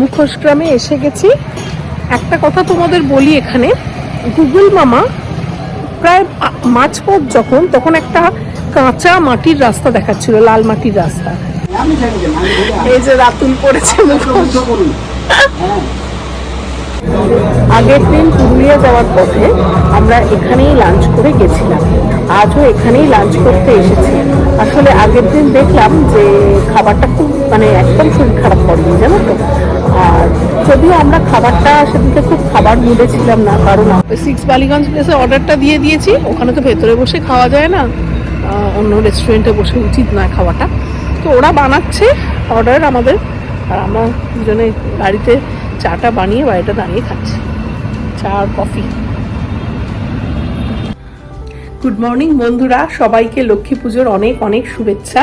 মুখোশ গ্রামে এসে গেছি। একটা কথা তোমাদের বলি এখানে, গুগল মামা প্রায় মাঝপথ যখন, তখন একটা কাঁচা মাটির রাস্তা দেখাচ্ছিল, লাল মাটির রাস্তা। এই যে রাতুল পড়েছে আগের দিন পুরুলিয়া যাওয়ার পথে আমরা এখানেই লাঞ্চ করে গেছিলাম। আজও এখানেই লাঞ্চ করতে এসেছি। আসলে আগের দিন দেখলাম যে খাবারটা খুব মানে একদম শরীর খারাপ করেনি, জানো তো? আর যদিও আমরা খাবারটা সেদিকে খুব খাবার মুডে ছিলাম না, কারণ সিক্স বালিগঞ্জ প্লেসে অর্ডারটা দিয়ে দিয়েছি। ওখানে তো ভেতরে বসে খাওয়া যায় না। অন্য রেস্টুরেন্টে বসে উচিত না খাওয়াটা। তো ওরা বানাচ্ছে অর্ডার আমাদের। আর আমরা দুজনে গাড়িতে চাটা বানিয়ে, বাড়িটা দাঁড়িয়ে খাচ্ছি। চা আর কফি গুড মর্নিং বন্ধুরা। সবাইকে লক্ষ্মী পুজোর অনেক অনেক শুভেচ্ছা।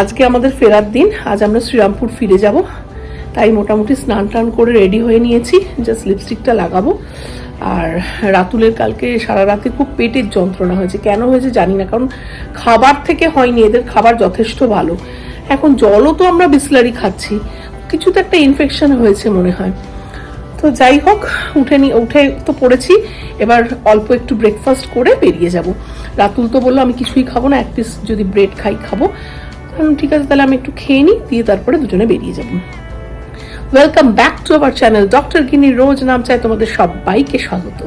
আজকে আমাদের ফেরার দিন। আজ আমরা শ্রীরামপুর ফিরে যাব। তাই মোটামুটি স্নান টান করে রেডি হয়ে নিয়েছি। জাস্ট লিপস্টিকটা লাগাবো। আর রাতুলের কালকে সারা রাতে খুব পেটের যন্ত্রণা হয়েছে। কেন হয়েছে জানি না, কারণ খাবার থেকে হয়নি, এদের খাবার যথেষ্ট ভালো। এখন জলও তো আমরা বিসলারি খাচ্ছি। কিছু তো একটা ইনফেকশন হয়েছে মনে হয়। তো যাই হোক, উঠে নি, উঠে তো পড়েছি। এবার অল্প একটু ব্রেকফাস্ট করে বেরিয়ে যাব। রাতুল তো বলল, আমি কিছুই খাব না, এক পিস যদি ব্রেড খাই, খাব। ঠিক আছে, তাহলে আমি একটু খেয়ে নিই দিয়ে তারপরে দুজনে বেরিয়ে যাব। Welcome back to our channel doctor Ginny Rose নাম চাই তোমাদের সবাইকে স্বাগত।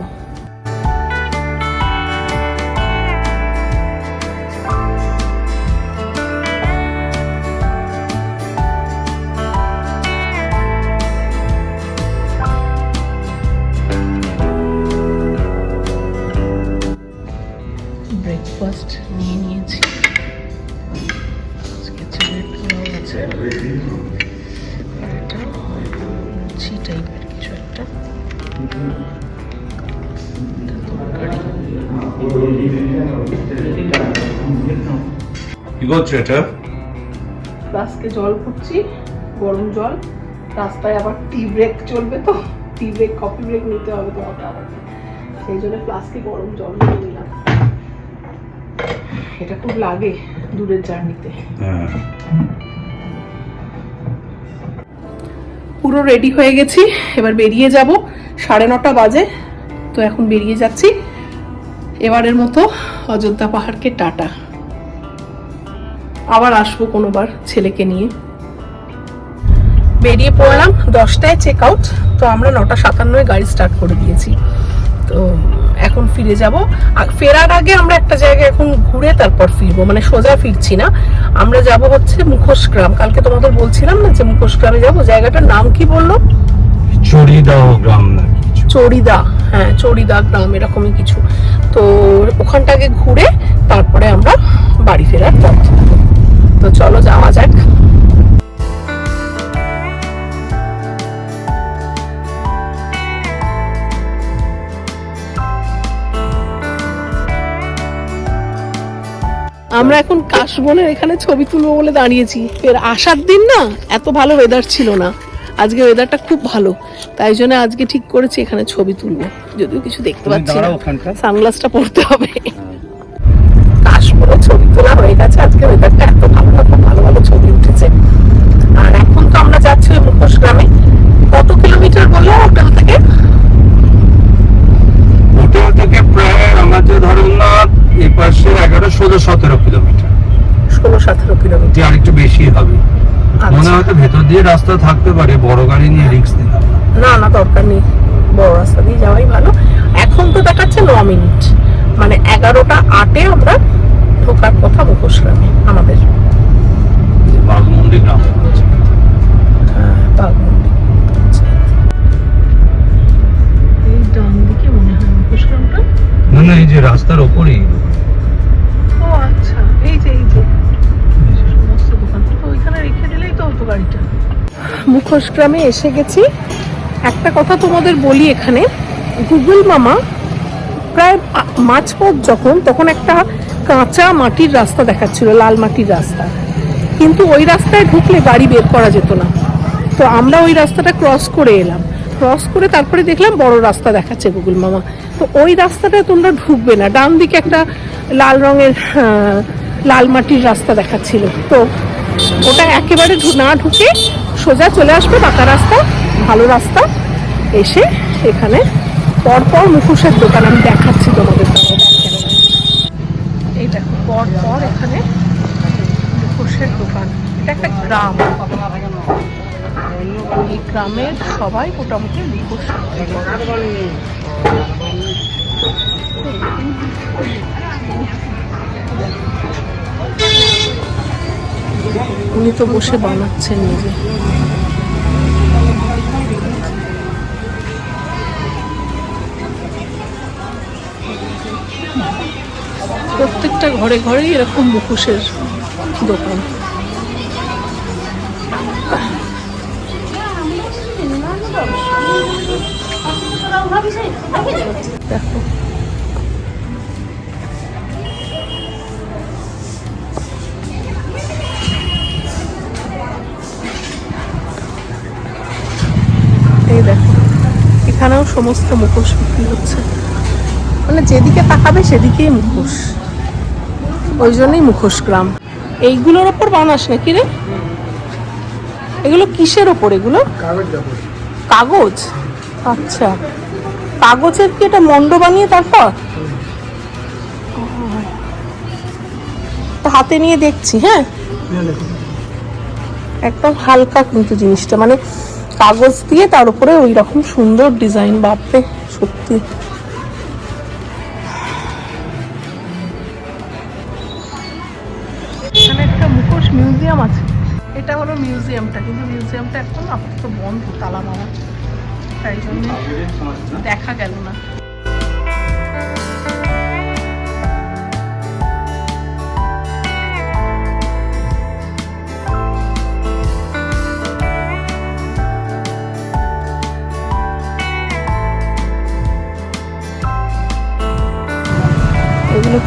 এটা লুচি টাইপের কিছু একটা। কি করছ এটা? ফ্লাস্কে জল ভরছি গরম জল। রাস্তায় আবার টি ব্রেক চলবে তো। টি ব্রেক কফি ব্রেক নিতে হবে তোমাকে আবার। সেই জন্য ফ্লাস্কে গরম জল নিয়ে নিলাম। এটা খুব লাগে দূরের জার্নিতে হ্যাঁ। পুরো রেডি হয়ে গেছি। এবার বেরিয়ে যাব। সাড়ে নটা বাজে। তো এখন বেরিয়ে যাচ্ছি। এবারের মতো অযোধ্যা পাহাড়কে টাটা। আবার আসব কোনোবার ছেলেকে নিয়ে। বেরিয়ে পড়লাম দশটায় চেক আউট তো আমরা নটা সাতান্নয় গাড়ি স্টার্ট করে দিয়েছি। তো এখন ফিরে যাব। আর ফেরার আগে আমরা একটা জায়গায় এখন ঘুরে তারপর ফিরবো মানে সোজা ফিরছি না। আমরা যাব হচ্ছে মুখোশ গ্রাম। কালকে তোমাদের বলছিলাম না যে মুখোশ গ্রামে যাব? জায়গাটার নাম কি বলল? চড়িদাও গ্রাম চড়িদা হ্যাঁ চড়িদা গ্রাম এরকমই কিছু। তো ওখানটাকে ঘুরে তারপরে আমরা বাড়ি ফেরার পথ। তো চলো যাওয়া যাক। আমরা এখন কাশবনের এখানে ছবি তুলবো বলে দাঁড়িয়েছি। এর আসার দিন না এত ভালো ওয়েদার ছিল না। আজকে ওয়েদারটা খুব ভালো। তাই জন্য আজকে ঠিক করেছি এখানে ছবি তুলবো। যদিও কিছু দেখতে পাচ্ছি না। সানগ্লাসটা পরতে হবে। কাশবনে ছবি তোলা হয়ে গেছে। আজকে ওয়েদারটা এত ভালো ভালো ভালো ছবি উঠেছে আর এখন তো আমরা যাচ্ছি ওই মুখোশ গ্রামে কত কিলোমিটার বললে হোটেল থেকে হোটেল থেকে প্রায় আমাদের ধরুন না এই পাশে এগারো ষোলো সতেরো কিলোমিটার ষোলো সতেরো কিলোমিটার যে আরেকটু বেশি হবে মনে আচ্ছা দিয়ে রাস্তা থাকতে পারে বড় গাড়ি নিয়ে রিক্স দিলাম না না দরকার নেই। বড় রাস্তা দিয়ে যাওয়াই ভালো। এখন তো দেখাচ্ছে ন মিনিট। মানে এগারোটা আটে আমরা ঢোকার কথা মুখোশ গ্রামে আমাদের। বাঘমুন্ডি গ্রাম। হ্যাঁ, বাঘমুন্ডি। এই ডান দিকে মনে হয় মুখোশ গ্রামটা। না না এই যে রাস্তার ওপরেই। ও আচ্ছা। মুখোশ গ্রামে এসে গেছি। একটা কথা তোমাদের বলি এখানে। গুগল মামা প্রায় মাঝপথ যখন, তখন একটা কাঁচা মাটির রাস্তা দেখাচ্ছিল, লাল মাটির রাস্তা। কিন্তু ওই রাস্তায় ঢুকলে গাড়ি বের করা যেত না। তো আমরা ওই রাস্তাটা ক্রস করে এলাম। ক্রস করে তারপরে দেখলাম বড় রাস্তা দেখাচ্ছে গুগল মামা। তো ওই রাস্তাটায় তোমরা ঢুকবে না। ডান দিকে একটা লাল রঙের লাল মাটির রাস্তা দেখাচ্ছিল। তো ওটা একেবারে না ঢুকে সোজা চলে আসবে পাকা রাস্তা, ভালো রাস্তা। এসে এখানে পরপর মুখোশের দোকান আমি দেখাচ্ছি তোমাদের এই দেখো পর পর এখানে মুখোশের দোকান। এটা একটা গ্রাম। এই গ্রামের সবাই মোটামুটি মুখোশ বিক্রি করে। উনি তো বসে বানাচ্ছেন নিজে। প্রত্যেকটা ঘরে ঘরেই এরকম মুখোশের দোকান। দেখো। সমস্ত মুখোশ বিক্রি হচ্ছে। মানে যেদিকে তাকাবে সেদিকেই মুখোশ। ওই জন্যই মুখোশ গ্রাম। এইগুলোর ওপর বানাস নাকি রে? এগুলো কিসের ওপর এগুলো? কাগজ। আচ্ছা। কাগজের কি এটা মন্ড বানিয়ে তারপর? হাতে নিয়ে দেখছি হ্যাঁ? একদম হালকা কিন্তু জিনিসটা। মানে কাগজ দিয়ে তার উপরে ওই রকম সুন্দর ডিজাইন বাপরে, সত্যি। এখানে একটা মুখোশ মিউজিয়াম আছে। এটা হলো মিউজিয়ামটা, কিন্তু মিউজিয়ামটা এখন আপাতত বন্ধ, তালা মারা। তাই জন্য দেখা গেল না।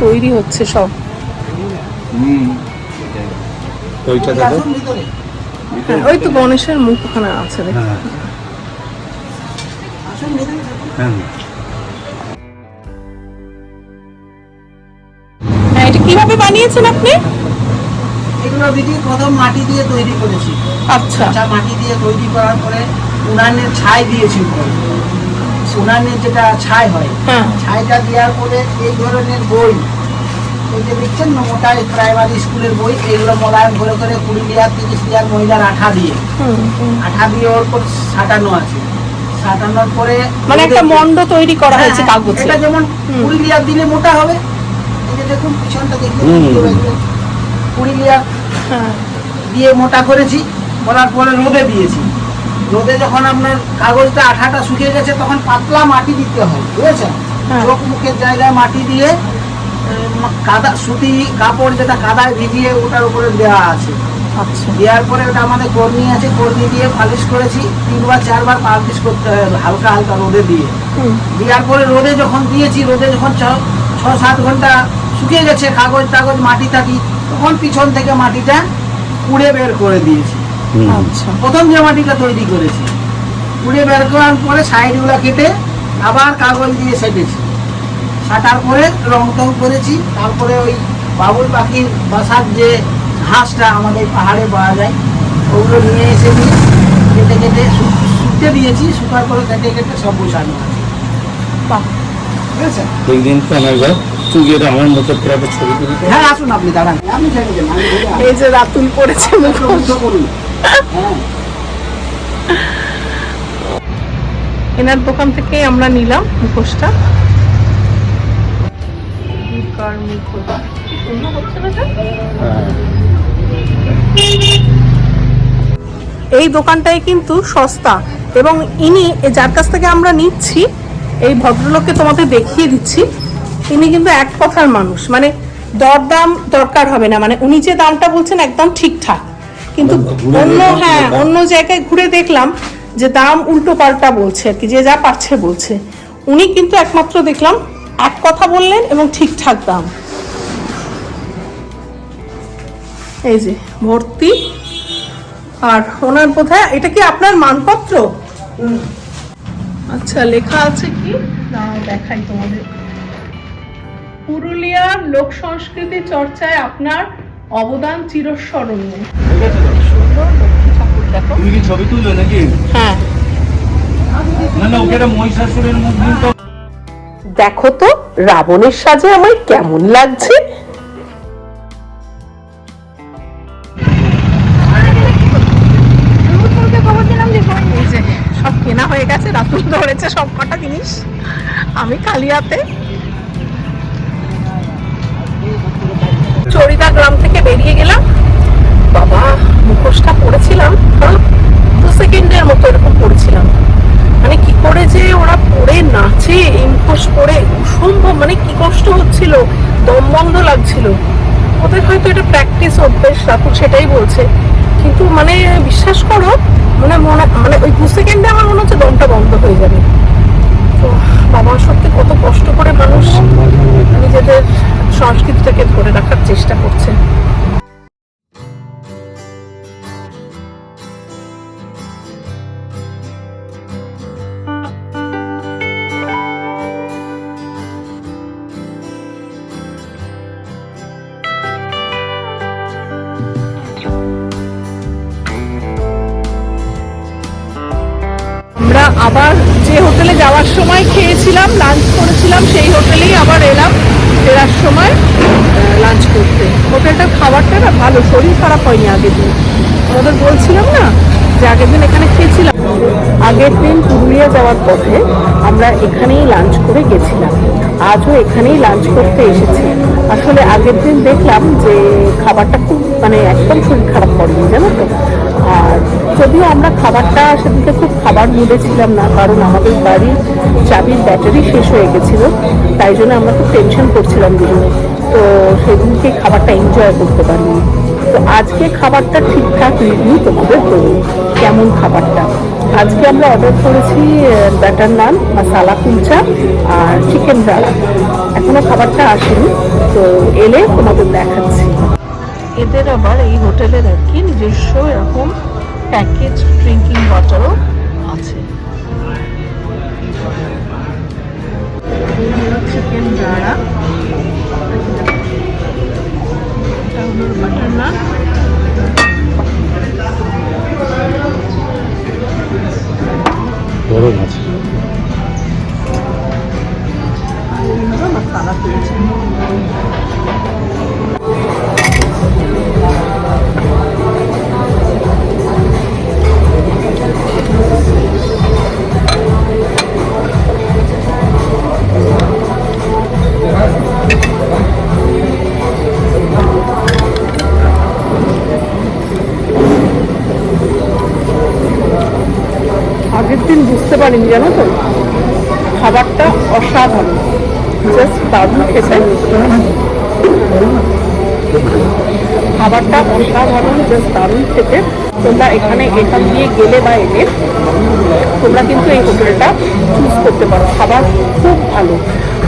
তৈরি হচ্ছে সব। ওইটা দেখো। হ্যাঁ, ওই তো গণেশের মুখ ওখানে আছে দেখো। হ্যাঁ। হ্যাঁ। এটা কীভাবে বানিয়েছেন আপনি? এগুলো দিদি প্রথম মাটি দিয়ে তৈরি করেছি। আচ্ছা। মাটি দিয়ে তৈরি করার পরে উনানের ছাই দিয়েছি উনানের যেটা ছাই হয় হ্যাঁ। ছাইটা দেওয়ার পরে এই ধরনের বই এই যে দেখছেন না মোটা প্রাইমারি স্কুলের বই এগুলো মোলায়েম করে করে কুড়ি লেয়ার তিরিশ লেয়ার ময়দার আঠা দিয়ে। আঠা দিয়ে ওর উপর সাটানো আছে। সাটানোর পরে মানে একটা মন্ড তৈরি করা হয়েছে হ্যাঁ, কাগজে। এটা যেমন কুড়ি লেয়ার দিলে মোটা হবে এই যে দেখুন পিছনটা। কুড়ি লেয়ার হ্যাঁ। দিয়ে মোটা করেছি করার পরে রোদে দিয়েছি। রোদে যখন আপনার কাগজটা আঠাটা শুকিয়ে গেছে তখন পাতলা মাটি দিতে হয় বুঝেছেন? হ্যাঁ। চোখ মুখের জায়গায় মাটি দিয়ে কাদা সুতি কাপড় যেটা কাদায় ভিজিয়ে ওটার উপরে দেওয়া আছে। আচ্ছা। দেওয়ার পরে ওটা আমাদের কর্নি আছে কর্নি দিয়ে পালিশ করেছি তিনবার চারবার পালিশ করতে হয় হালকা হালকা রোদে দিয়ে। দেওয়ার পরে রোদে যখন দিয়েছি রোদে যখন ছ ছ সাত ঘণ্টা শুকিয়ে গেছে কাগজ টাগজ মাটি থাকি তখন পিছন থেকে মাটিটা কুড়ে বের করে দিয়েছি। আচ্ছা। প্রথম যে মাটিটা তৈরি করেছি কুড়ে বের করার পরে সাইডগুলো কেটে আবার কাগজ দিয়ে সেটেছি। সাটার পরে রং টং করেছি। তারপরে ওই বাবুল পাখির বাসার যে ঘাসটা আমাদের পাহাড়ে পাওয়া যায় ওগুলো নিয়ে এসে নিয়ে কেটে কেটে শুকতে দিয়েছি শুকার পরে কেটে কেটে সব বসানো আছে। ঠিক আছে একদিন তো চুগিয়ে আমার মতো পুরো ছবি তুলি। হ্যাঁ আসুন আপনি দাঁড়ান। আমি এই যে রাতুল পড়েছে একটু করুন। হ্যাঁ। এনার দোকান থেকে আমরা নিলাম মুখোশটা হচ্ছে না হ্যাঁ। এই দোকানটাই কিন্তু সস্তা এবং ইনি যার কাছ থেকে আমরা নিচ্ছি এই ভদ্রলোককে তোমাদের দেখিয়ে দিচ্ছি ইনি কিন্তু এক কথার মানুষ। মানে দরদাম দরকার হবে না। মানে উনি যে দামটা বলছেন একদম ঠিকঠাক। কিন্তু অন্য হ্যাঁ অন্য জায়গায় ঘুরে দেখলাম যে দাম উল্টো পাল্টা বলছে আর কি যে যা পারছে বলছে। উনি কিন্তু একমাত্র দেখলাম এক কথা বললেন এবং ঠিকঠাক দাম। এই যে ভর্তি। আর ওনার বোধহয় এটা কি আপনার মানপত্র? আচ্ছা লেখা আছে কি? দাঁড়াও দেখাই তোমাদের। পুরুলিয়ার লোক সংস্কৃতি চর্চায় আপনার অবদান চিরস্মরণীয়। তুমি কি ছবি তুলবে নাকি? হ্যাঁ। না না ওকে মহিষাসুরের মুখ দেখো তো, রাবণের সাজে আমার কেমন লাগছে। সব কেনা হয়ে গেছে, রাতুল ধরেছে সব কটা জিনিস। আমি কালিয়াতে কষ্ট হচ্ছিল দম বন্ধ লাগছিল। ওদের হয়তো এটা প্র্যাকটিস অভ্যেস, রাতুল সেটাই বলছে। কিন্তু মানে বিশ্বাস করো মানে মনে মানে ওই দু সেকেন্ডে আমার মনে হচ্ছে দমটা বন্ধ হয়ে যাবে। তো বাবা সত্যি কত কষ্ট করে মানুষ নিজেদের সংস্কৃতিটাকে ধরে রাখার চেষ্টা করছে। আবার যে হোটেলে যাওয়ার সময় খেয়েছিলাম লাঞ্চ করেছিলাম, সেই হোটেলেই আবার এলাম ফেরার সময় লাঞ্চ করতে। হোটেলটার খাবারটা না ভালো, শরীর খারাপ হয়নি আগের দিন। আমাদের বলছিলাম না যে আগের দিন এখানে খেয়েছিলাম। আগের দিন পুরুলিয়া যাওয়ার পথে আমরা এখানেই লাঞ্চ করে গেছিলাম। আজও এখানেই লাঞ্চ করতে এসেছি। আসলে আগের দিন দেখলাম যে খাবারটা খুব মানে একদম শরীর খারাপ করেনি, জানো তো? যদিও আমরা খাবারটা সেদিনকে খুব খাবার মুডে ছিলাম না, কারণ আমাদের বাড়ির চাবির ব্যাটারি শেষ হয়ে গেছিল, তাই জন্য আমরা খুব টেনশন করছিলাম দুজনে। তো সেদিনকে খাবারটা এনজয় করতে পারিনি। তো আজকে খাবারটা ঠিকঠাক রিভিউ তোমাদের দেবো কেমন খাবারটা? আজকে আমরা অর্ডার করেছি ব্যাটার নান মাসালা কুলচা আর চিকেন রাড়া এখনও খাবারটা আসেনি, তো এলে তোমাদের দেখাচ্ছি। এদের আবার এই হোটেলের আর কি নিজস্ব এরকম প্যাকেজ ড্রিঙ্কিং ওয়াটারও আছে। চিকেন হলো বাটার মাছ জানো তো? খাবারটা অসাধারণ। জাস্ট দারুণ খেতে। খাবারটা অসাধারণ জাস্ট দারুণ খেতে। তোমরা এখানে এখান দিয়ে গেলে বা এলে, তোমরা কিন্তু এই হোটেলটা চুজ করতে পারো। খাবার খুব ভালো।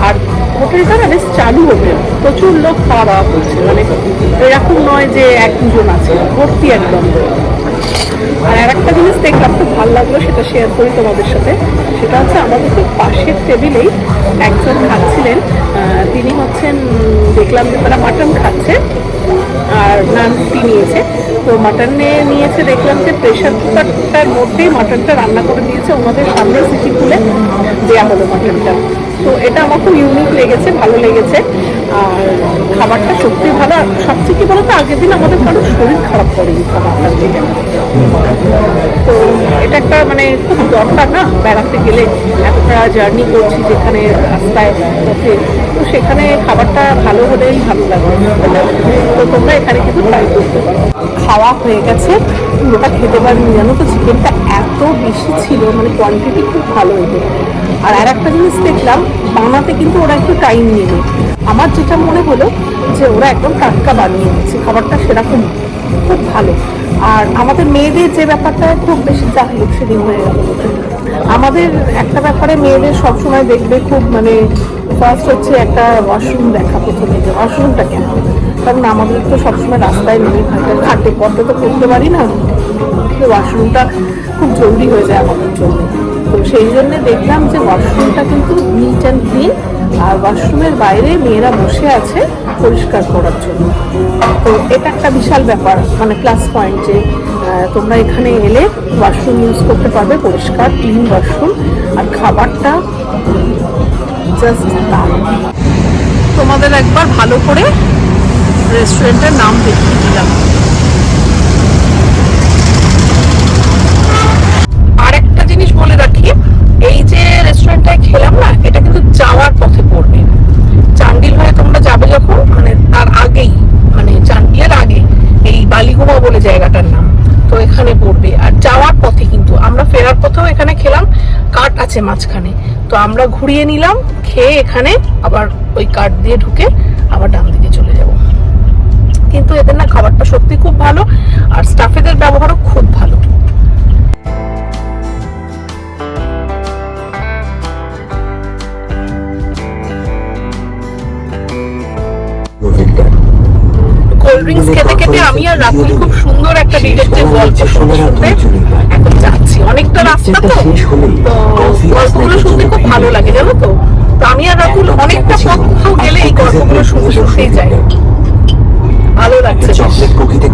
আর হোটেলটা না বেশ চালু হোটেল। প্রচুর লোক খাওয়া দাওয়া করছে। মানে এরকম নয় যে এক দুজন আছে। ভর্তি একদম। আর আর একটা জিনিস দেখলাম, খুব ভালো লাগল, সেটা শেয়ার করি তোমাদের সাথে। সেটা হচ্ছে আমাদের খুব পাশের টেবিলেই একজন খাচ্ছিলেন। তিনি হচ্ছেন, দেখলাম যে তারা মাটন খাচ্ছে, আর নান নিয়েছে। তো মাটন নিয়েছে, দেখলাম যে প্রেশার কুকারটার মধ্যেই মাটনটা রান্না করে দিয়েছে, ওনাদের সামনে সিটি খুলে দেওয়া হলো মাটনটা তো এটা আমার খুব ইউনিক লেগেছে, ভালো লেগেছে। আর খাবারটা সত্যি ভালো, আর সবচেয়ে কি বলতো, আগের দিন আমাদের কারও শরীর খারাপ করেনি খাবারটা থেকে। তো এটা একটা মানে খুব দরকার না বেড়াতে গেলে? এতটা জার্নি করছি যেখানে রাস্তায় পথে, তো সেখানে খাবারটা ভালো হলেই ভালো লাগবে তো তোমরা এখানে কিন্তু ট্রাই করতে পারো। খাওয়া হয়ে গেছে। পুরোটা খেতে পারিনি জানো তো চিকেনটা এত বেশি ছিল মানে কোয়ান্টিটি খুব ভালো হতো। আর আর একটা জিনিস দেখলাম, বানাতে কিন্তু ওরা একটু টাইম নিল। আমার যেটা মনে হলো যে ওরা একদম টাটকা বানিয়ে দিচ্ছে, খাবারটা সেরকম খুব ভালো। আর আমাদের মেয়েদের যে ব্যাপারটা খুব বেশি যাক লোডশেডিং হয়ে গেল আমাদের একটা ব্যাপারে মেয়েদের সবসময় দেখবে খুব মানে ফার্স্ট হচ্ছে একটা ওয়াশরুম দেখা প্রথমে যে ওয়াশরুমটা কেন? কারণ আমাদের তো সবসময় রাস্তায় নেমে থাকে। ঘাটে পথে তো করতে পারি না। ওয়াশরুমটা খুব জরুরি হয়ে যায় আমাদের জন্য। তো সেই জন্য দেখলাম যে ওয়াশরুমটা কিন্তু নিট অ্যান্ড ক্লিন আর ওয়াশরুমের বাইরে মেয়েরা বসে আছে। পরিষ্কার করার জন্য। তো এটা একটা বিশাল ব্যাপার মানে ক্লাস পয়েন্ট যে তোমরা এখানে এলে ওয়াশরুম ইউজ করতে পারবে, পরিষ্কার ক্লিন ওয়াশরুম আর খাবারটা জাস্ট তোমাদের একবার ভালো করে রেস্টুরেন্টের নাম দেখিয়ে দিলাম আর একটা জিনিস বলে রাখি এই যে রেস্টুরেন্টটায় খেলাম না এটা কিন্তু যাওয়ার পথে পড়বে চান্ডিল হয়ে তোমরা যাবে যখন মানে তার আগেই মানে চান্ডিলের আগে এই বালিগুমা বলে জায়গাটার নাম তো এখানে পড়বে আর যাওয়ার পথে কিন্তু আমরা ফেরার পথেও এখানে খেলাম কাট আছে মাঝখানে। তো আমরা ঘুরিয়ে নিলাম, খেয়ে এখানে আবার ওই কাট দিয়ে ঢুকে আবার ডান দিকে চলে যাব। কিন্তু এদের না খাবারটা সত্যি খুব ভালো, আর স্টাফেদের ব্যবহারও খুব ভালো। কোল্ড ড্রিঙ্কস খেতে খেতে আমি আর রাতুল খুব সুন্দর একটা ডিটেকটিভ গল্প শুনতে শুনতে এখন যাচ্ছি। অনেকটা রাস্তা তো। তো গল্পগুলো শুনতে খুব ভালো লাগে জানো তো? তো আমি আর রাতুল অনেকটা পথ গেলে এই গল্পগুলো শুনতে শুনতেই যাই। ভালো লাগছে। চকলেট কুকিতে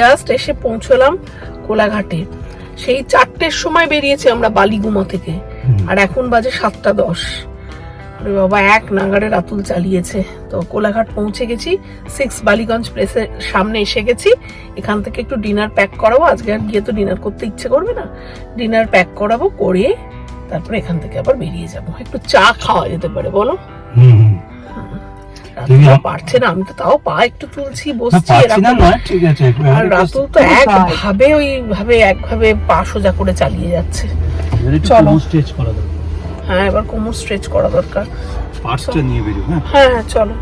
জাস্ট এসে পৌঁছলাম কোলাঘাটে। সেই চারটের সময় বেরিয়েছি আমরা বালিগুমা থেকে। আর এখন বাজে সাতটা দশ। আরে বাবা এক নাগারে রাতুল চালিয়েছে। তো কোলাঘাট পৌঁছে গেছি সিক্স বালিগঞ্জ প্লেসের সামনে এসে গেছি। এখান থেকে একটু ডিনার প্যাক করাবো। আজকে আর গিয়ে তো ডিনার করতে ইচ্ছে করবে না। ডিনার প্যাক করাবো করে তারপরে এখান থেকে আবার বেরিয়ে যাব। একটু চা খাওয়া যেতে পারে বলো? হুম। পারছে না আমি তো তাও পা একটু তুলছি বসছি না ঠিক আছে আর রাতুল তো একভাবে ওইভাবে একভাবে পা সোজা করে চালিয়ে যাচ্ছে। চলো। স্টেজ করা দরকার। হ্যাঁ এবার কোমর স্ট্রেচ করা দরকার। পার্টসটা নিয়ে বেরো হ্যাঁ। হ্যাঁ হ্যাঁ চলো।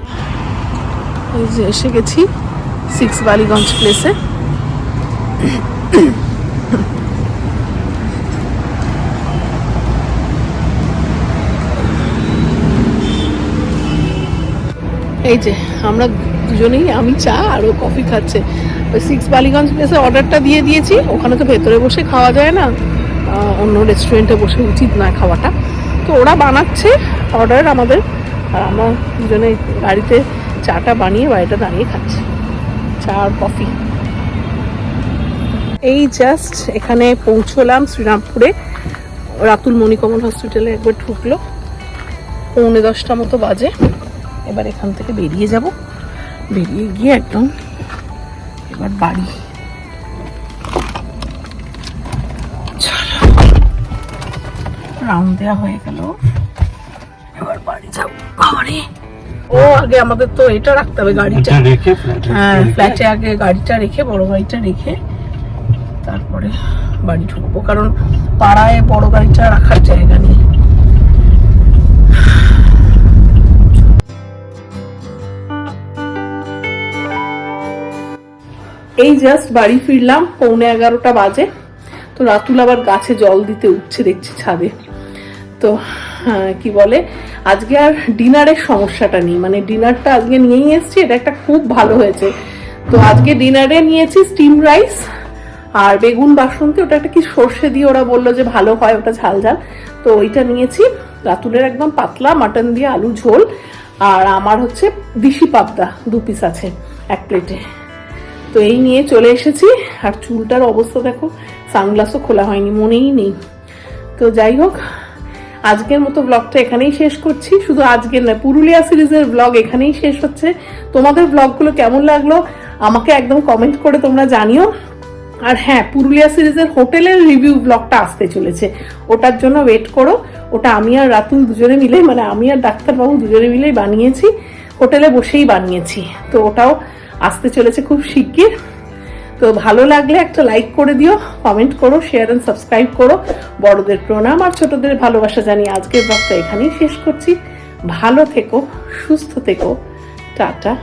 এই যে এসে গেছি সিক্স বালিগঞ্জ প্লেসে এই যে, আমরা দুজনেই, আমি চা আর ও কফি খাচ্ছে। ওই সিক্স বালিগঞ্জ প্লেসে অর্ডারটা দিয়ে দিয়েছি। ওখানে তো ভেতরে বসে খাওয়া যায় না। অন্য রেস্টুরেন্টে বসে উচিত না খাওয়াটা। তো ওরা বানাচ্ছে অর্ডার আমাদের। আর আমরা দুজনে গাড়িতে চাটা বানিয়ে বাড়িটা দাঁড়িয়ে খাচ্ছি। চা আর কফি। এই জাস্ট এখানে পৌঁছলাম শ্রীরামপুরে। রাতুল মণিকমল হসপিটালে একবার ঢুকলো। পৌনে দশটা মতো বাজে। এবার এখান থেকে বেরিয়ে যাব। বেরিয়ে গিয়ে একদম এবার বাড়ি। রাউন্ড দেওয়া হয়ে গেল। এবার বাড়ি যাব বাবারে ও আগে আমাদের তো এটা রাখতে হবে গাড়িটা। রেখে হ্যাঁ ফ্ল্যাটে আগে গাড়িটা রেখে বড় গাড়িটা রেখে তারপরে বাড়ি ঢুকবো। কারণ পাড়ায় বড় গাড়িটা রাখার জায়গা নেই। এই জাস্ট বাড়ি ফিরলাম পৌনে এগারোটা বাজে। তো রাতুল আবার গাছে জল দিতে উঠছে দেখছি ছাদে। তো হ্যাঁ, কি বলে আজকে আর ডিনারের সমস্যাটা নেই। মানে ডিনারটা আজকে নিয়েই এসেছি এটা একটা খুব ভালো হয়েছে। তো আজকে ডিনারে নিয়েছি স্টিম রাইস আর বেগুন বাসন্তী। ওটা একটা কি সর্ষে দিয়ে ওরা বলল যে ভালো হয় ওটা ঝাল ঝাল। তো ওইটা নিয়েছি। রাতুলের একদম পাতলা মাটন দিয়ে আলু ঝোল। আর আমার হচ্ছে দিশি পাবদা দু পিস আছে এক প্লেটে তো এই নিয়ে চলে এসেছি। আর চুলটার অবস্থা দেখো, সানগ্লাসও খোলা হয়নি, মনেই নেই। তো যাই হোক, আজকের মতো ব্লগটা এখানেই শেষ করছি। শুধু আজকের না পুরুলিয়া সিরিজের ব্লগ এখানেই শেষ হচ্ছে। তোমাদের ব্লগগুলো কেমন লাগল, আমাকে একদম কমেন্ট করে তোমরা জানিও। আর হ্যাঁ পুরুলিয়া সিরিজের হোটেলের রিভিউ ব্লগটা আসতে চলেছে। ওটার জন্য ওয়েট করো। ওটা আমি আর রাতুল দুজনে মিলে মানে আমি আর ডাক্তারবাবু দুজনে মিলেই বানিয়েছি। হোটেলে বসেই বানিয়েছি। তো ওটাও আসতে চলেছে খুব শিগগির। তো ভালো লাগলে একটা লাইক করে দিও কমেন্ট করো শেয়ার অ্যান্ড সাবস্ক্রাইব করো। বড়দের প্রণাম আর ছোটদের ভালোবাসা জানিয়ে আজকের ব্লগটা এখানেই শেষ করছি। ভালো থেকো, সুস্থ থেকো। টাটা।